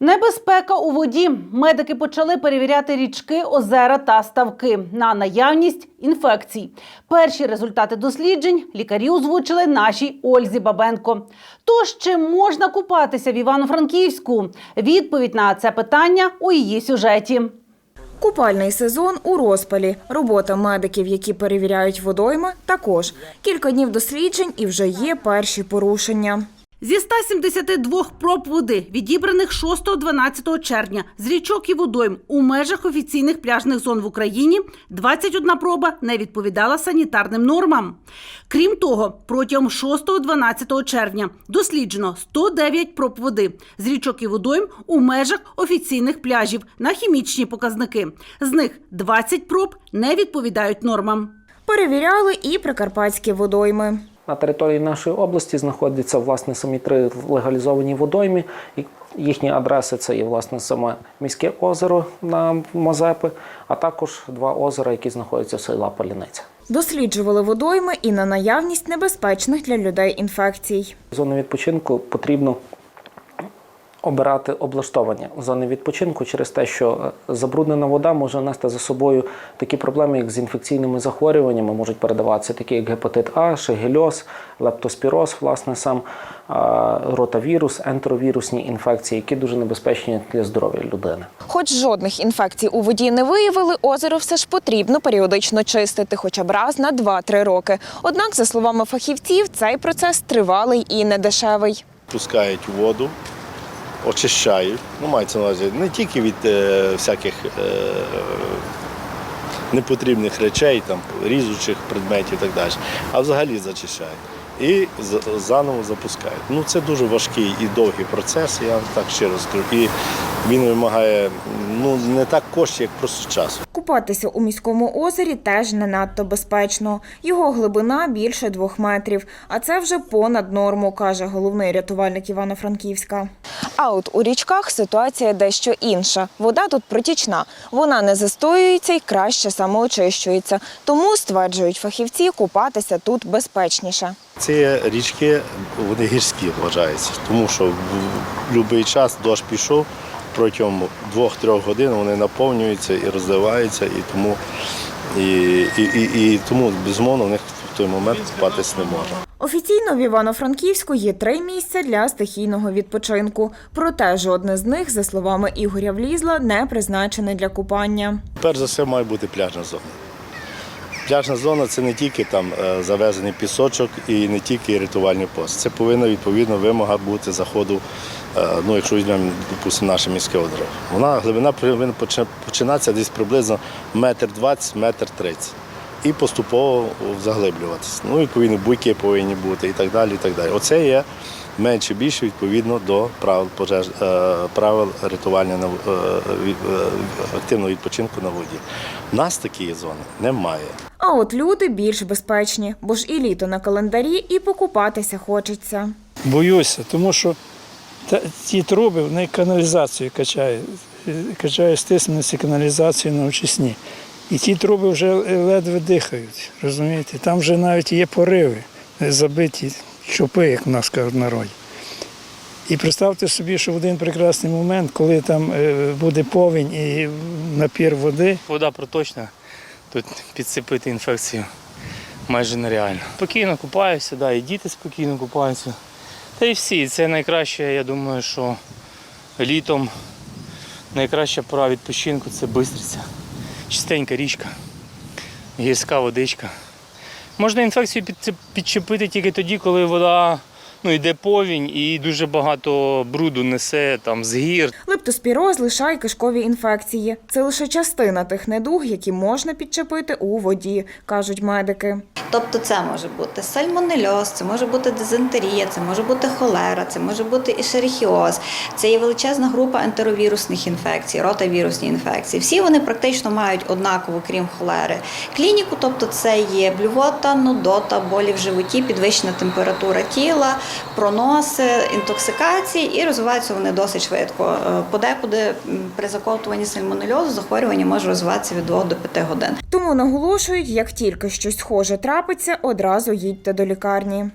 Небезпека у воді. Медики почали перевіряти річки, озера та ставки на наявність інфекцій. Перші результати досліджень лікарі озвучили нашій Ользі Бабенко. Тож чи можна купатися в Івано-Франківську? Відповідь на це питання у її сюжеті. Купальний сезон у розпалі. Робота медиків, які перевіряють водойми, також. Кілька днів досліджень і вже є перші порушення. Зі 172 проб води, відібраних 6-12 червня з річок і водойм у межах офіційних пляжних зон в Україні, 21 проба не відповідала санітарним нормам. Крім того, протягом 6-12 червня досліджено 109 проб води з річок і водойм у межах офіційних пляжів на хімічні показники. З них 20 проб не відповідають нормам. Перевіряли і прикарпатські водойми. На території нашої області знаходяться власне самі три легалізовані водойми. Їхні адреси це є власне саме міське озеро на Мазепи, а також два озера, які знаходяться в села Поліниця. Досліджували водойми і на наявність небезпечних для людей інфекцій. Зону відпочинку потрібно обирати облаштовання зони відпочинку через те, що е, забруднена вода може нести за собою такі проблеми, як з інфекційними захворюваннями, можуть передаватися, такі як гепатит А, шигельоз, лептоспіроз, власне сам ротавірус, ентеровірусні інфекції, які дуже небезпечні для здоров'я людини. Хоч жодних інфекцій у воді не виявили, озеро все ж потрібно періодично чистити, хоча б раз на 2-3 роки. Однак, за словами фахівців, цей процес тривалий і недешевий. пускають воду, очищають. Ну, мається на увазі не тільки від е, всяких е, непотрібних речей, там, різучих предметів і так далі, а взагалі зачищають. І заново запускають. Ну, це дуже важкий і довгий процес, я вам так щиро скажу. І він вимагає ну, не так коштів, як просто часу. Купатися у міському озері теж не надто безпечно. Його глибина більше двох метрів, а це вже понад норму, каже головний рятувальник Івано-Франківська. А от у річках ситуація дещо інша. Вода тут протічна. Вона не застоюється і краще самоочищується. Тому, стверджують фахівці, купатися тут безпечніше. Ці річки вони гірські вважаються, тому що в будь-який час дощ пішов, протягом 2-3 годин вони наповнюються і розливаються, і тому, і, і, і, і тому безумовно в них в той момент купатись не можна. Офіційно в Івано-Франківську є три місця для стихійного відпочинку. Проте жодне з них, за словами Ігоря Влізла, не призначене для купання. Перш за все має бути пляжна зона. Пляжна зона це не тільки там е, завезений пісочок і не тільки рятувальний пост. Це повинна відповідно вимога бути заходу. е, Ну, якщо візьмемо, допустимо, наше міське озеро. Вона глибина повинна почи- починатися десь приблизно метр двадцять, метр тридцять. І поступово заглиблюватися. Ну, відповідно, буйки повинні бути і так далі. І так далі. Оце є менше більше відповідно до правил пожеж е, правил рятування на активного відпочинку на воді. У нас такої зони немає. А от люди більш безпечні, бо ж і літо на календарі, і покупатися хочеться. Боюся, тому що ті труби вони каналізацію качають, е, качають стисменці каналізацію на очисні. І ті труби вже ледве дихають, розумієте? Там вже навіть є пориви, е, забиті чопи, як в нас кажуть в народі. І представте собі, що в один прекрасний момент, коли там е, буде повінь і напір води, Вода проточна, тут підсипити інфекцію майже нереально. Спокійно купаюся, да, і діти спокійно купаються. Та й всі. Це найкраще, я думаю, що літом найкраща пора відпочинку це Бистриця. Чистенька річка, гірська водичка. Можна інфекцію підчепити тільки тоді, коли вода ну, йде повінь і дуже багато бруду несе там з гір. Лептоспіроз, лиша й кишкові інфекції. Це лише частина тих недуг, які можна підчепити у воді, кажуть медики. Тобто це може бути сальмонельоз, це може бути дизентерія, це може бути холера, це може бути ішерихіоз. Це є величезна група ентеровірусних інфекцій, ротавірусні інфекції. Всі вони практично мають однакову, крім холери. Клініку, тобто це є блювота, нудота, болі в животі, підвищена температура тіла, проноси, інтоксикації і розвиваються вони досить швидко. Е, Подекуди при заколтуванні сальмонельозу захворювання може розвиватися від 2 до 5 годин. Тому наголошують, як тільки щось схоже трапиться, одразу їдьте до лікарні.